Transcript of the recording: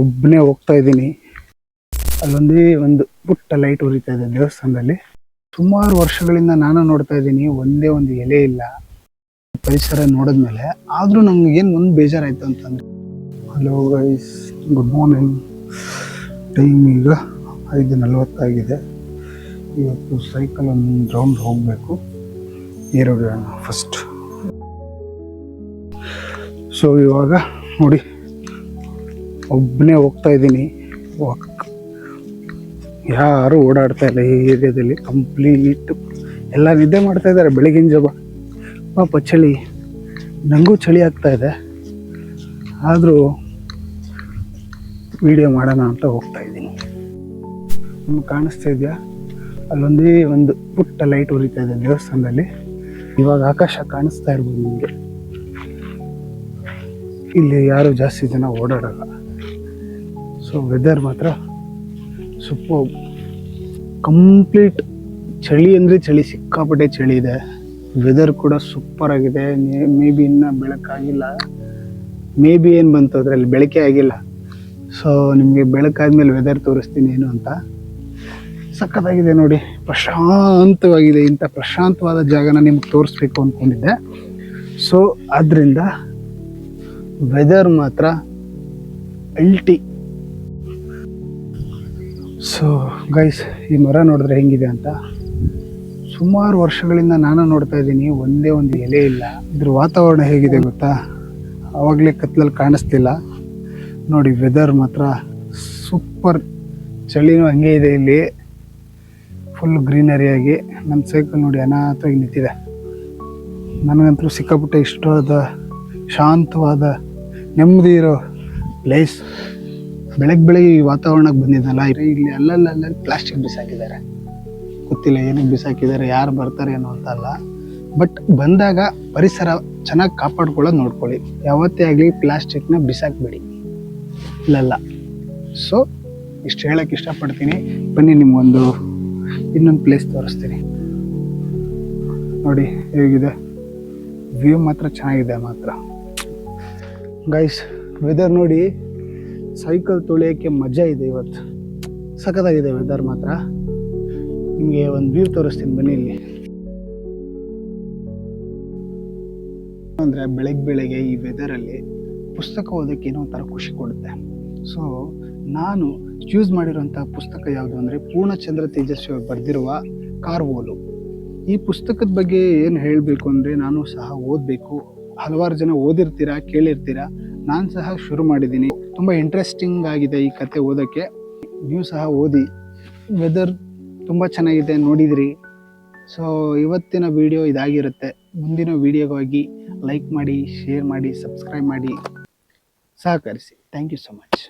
ಒಬ್ಬನೇ ಹೋಗ್ತಾ ಇದ್ದೀನಿ. ಅಲ್ಲೊಂದೇ ಒಂದು ಪುಟ್ಟ ಲೈಟ್ ಉರಿತಾ ಇದೆ ದೇವಸ್ಥಾನದಲ್ಲಿ. ಸುಮಾರು ವರ್ಷಗಳಿಂದ ನಾನು ನೋಡ್ತಾ ಇದ್ದೀನಿ, ಒಂದೇ ಒಂದು ಎಲೆ ಇಲ್ಲ. ಪರಿಸರ ನೋಡಿದ್ಮೇಲೆ, ಆದರೂ ನಂಗೆ ಏನು ಒಂದು ಬೇಜಾರಾಯ್ತು ಅಂತಂದ್ರೆ hello guys good morning time ಈಗ ಐದು ನಲವತ್ತಾಗಿದೆ ಇವತ್ತು ಸೈಕಲ್ ಒಂದು ರೌಂಡ್ ಹೋಗಬೇಕು. ಏರೋಣ ಫಸ್ಟ್ ಸೊ ಇವಾಗ ನೋಡಿ ಒಬ್ಬನೇ ಹೋಗ್ತಾ ಇದ್ದೀನಿ. ಯಾರು ಓಡಾಡ್ತಾ ಇಲ್ಲ ಈ ಏರಿಯಾದಲ್ಲಿ. ಕಂಪ್ಲೀಟ್ ಎಲ್ಲ ನಿದ್ದೆ ಮಾಡ್ತಾ ಇದ್ದಾರೆ ಬೆಳಗಿನ ಜಾವ. ಪಾಪ ಚಳಿ. ನನಗೂ ಚಳಿ ಆಗ್ತಾ ಇದೆ. ಆದರೂ ವಿಡಿಯೋ ಮಾಡೋಣ ಅಂತ ಹೋಗ್ತಾ ಇದ್ದೀನಿ. ನಿಮ್ಗೆ ಕಾಣಿಸ್ತಾ ಇದೆಯಾ? ಅಲ್ಲೊಂದೇ ಒಂದು ಪುಟ್ಟ ಲೈಟ್ ಉರಿತಾ ಇದೆ ದೇವಸ್ಥಾನದಲ್ಲಿ. ಇವಾಗ ಆಕಾಶ ಕಾಣಿಸ್ತಾ ಇರ್ಬೋದು ನಿಮಗೆ. ಇಲ್ಲಿ ಯಾರು ಜಾಸ್ತಿ ಜನ ಓಡಾಡಲ್ಲ. ಸೊ ವೆದರ್ ಮಾತ್ರ ಸೂಪರ್ ಕಂಪ್ಲೀಟ್ ಚಳಿ ಅಂದರೆ ಚಳಿ, ಸಿಕ್ಕಾಪಟ್ಟೆ ಚಳಿ ಇದೆ. ವೆದರ್ ಕೂಡ ಸೂಪರ್ ಆಗಿದೆ. ಮೇ ಬಿ ಇನ್ನೂ ಬೆಳಕಾಗಿಲ್ಲ ಮೇ ಬಿ ಏನು ಬಂತು ಅದರಲ್ಲಿ? ಬೆಳಕೆ ಆಗಿಲ್ಲ. ಸೊ ನಿಮಗೆ ಬೆಳಕಾದ್ಮೇಲೆ ವೆದರ್ ತೋರಿಸ್ತೀನಿ ಏನು ಅಂತ. ಸಖತ್ತಾಗಿದೆ ನೋಡಿ. ಪ್ರಶಾಂತವಾಗಿದೆ. ಇಂಥ ಪ್ರಶಾಂತವಾದ ಜಾಗನ ನಿಮ್ಗೆ ತೋರಿಸ್ಬೇಕು ಅಂದ್ಕೊಂಡಿದ್ದೆ ಸೊ ಆದ್ದರಿಂದ ವೆದರ್ ಮಾತ್ರ ಅಲ್ಟಿ ಸೊ ಗೈಸ್ ಈ ಮರ ನೋಡಿದ್ರೆ ಹೆಂಗಿದೆ ಅಂತ? ಸುಮಾರು ವರ್ಷಗಳಿಂದ ನಾನು ನೋಡ್ತಾ ಇದ್ದೀನಿ, ಒಂದೇ ಒಂದು ಎಲೆ ಇಲ್ಲ. ಇದ್ರ ವಾತಾವರಣ ಹೇಗಿದೆ ಗೊತ್ತಾ? ಆವಾಗಲೇ ಕತ್ಲಲ್ಲಿ ಕಾಣಿಸ್ತಿಲ್ಲ. ನೋಡಿ ವೆದರ್ ಮಾತ್ರ ಸೂಪರ್ ಚಳಿನೂ ಹಂಗೆ ಇದೆ ಇಲ್ಲಿ. ಫುಲ್ ಗ್ರೀನರಿಯಾಗಿ ನನ್ನ ಸೈಕಲ್ ನೋಡಿ ಅನಾಥವಾಗಿ ನಿಂತಿದೆ. ನನಗಂತೂ ಸಿಕ್ಕಾಪಟ್ಟೆ ಇಷ್ಟವಾದ, ಶಾಂತವಾದ, ನೆಮ್ಮದಿ ಇರೋ ಪ್ಲೇಸ್ ಬೆಳಗ್ಗೆ ಬೆಳಗ್ಗೆ ಈ ವಾತಾವರಣಕ್ಕೆ ಬಂದಿದ್ದಲ್ಲ ಇಲ್ಲಿ ಅಲ್ಲಲ್ಲಲ್ಲಿ ಪ್ಲಾಸ್ಟಿಕ್ ಬಿಸಾಕಿದ್ದಾರೆ. ಗೊತ್ತಿಲ್ಲ ಏನಕ್ಕೆ ಬಿಸಾಕಿದ್ದಾರೆ, ಯಾರು ಬರ್ತಾರೆ ಏನೋ ಅಂತಲ್ಲ ಬಟ್ ಬಂದಾಗ ಪರಿಸರ ಚೆನ್ನಾಗಿ ಕಾಪಾಡ್ಕೊಳ್ಳೋದು ನೋಡ್ಕೊಳ್ಳಿ. ಯಾವತ್ತೇ ಆಗಲಿ ಪ್ಲಾಸ್ಟಿಕ್ನ ಬಿಸಾಕ್ಬೇಡಿ. ಇಲ್ಲಲ್ಲ. ಸೊ ಇಷ್ಟು ಹೇಳಕ್ಕೆ ಇಷ್ಟಪಡ್ತೀನಿ. ಬನ್ನಿ ನಿಮಗೊಂದು ಇನ್ನೊಂದು ಪ್ಲೇಸ್ ತೋರಿಸ್ತೀನಿ. ನೋಡಿ, ಹೇಗಿದೆ? ವ್ಯೂ ಮಾತ್ರ ಚೆನ್ನಾಗಿದೆ ಮಾತ್ರ. ಗೈಸ್ ವೆದರ್ ನೋಡಿ ಸೈಕಲ್ ತೊಳೆಯೋಕ್ಕೆ ಮಜಾ ಇದೆ ಇವತ್ತು. ಸಖತ್ತಾಗಿದೆ ವೆದರ್ ಮಾತ್ರ. ನಿಮಗೆ ಒಂದು ವ್ಯೂ ತೋರಿಸ್ತೀನಿ ಬನ್ನಿ ಇಲ್ಲಿ. ಅಂದರೆ ಬೆಳಗ್ಗೆ ಬೆಳಗ್ಗೆ ಈ ವೆದರಲ್ಲಿ ಪುಸ್ತಕ ಓದೋಕ್ಕೆ ಏನೋ ಒಂಥರ ಖುಷಿ ಕೊಡುತ್ತೆ. ಸೊ ನಾನು ಚೂಸ್ ಮಾಡಿರೋಂಥ ಪುಸ್ತಕ ಯಾವುದು ಅಂದರೆ ಪೂರ್ಣಚಂದ್ರ ತೇಜಸ್ವಿ ಅವರು ಬರೆದಿರುವ ಕಾರ್ವೋಲು ಈ ಪುಸ್ತಕದ ಬಗ್ಗೆ ಏನು ಹೇಳಬೇಕು ಅಂದರೆ ನಾನು ಸಹ ಓದಬೇಕು. ಹಲವಾರು ಜನ ಓದಿರ್ತೀರಾ, ಕೇಳಿರ್ತೀರಾ. ನಾನು ಸಹ ಶುರು ಮಾಡಿದ್ದೀನಿ. ತುಂಬ ಇಂಟ್ರೆಸ್ಟಿಂಗ್ ಆಗಿದೆ ಈ ಕತೆ ಓದೋಕ್ಕೆ. ನೀವು ಸಹ ಓದಿ. ವೆದರ್ ತುಂಬ ಚೆನ್ನಾಗಿದೆ, ನೋಡಿದಿರಿ. ಸೊ ಇವತ್ತಿನ ವಿಡಿಯೋ ಇದಾಗಿರುತ್ತೆ. ಮುಂದಿನ ವಿಡಿಯೋಗಾಗಿ ಲೈಕ್ ಮಾಡಿ ಶೇರ್ ಮಾಡಿ ಸಬ್ಸ್ಕ್ರೈಬ್ ಮಾಡಿ. ಸಹಕರಿಸಿ. Thank you so much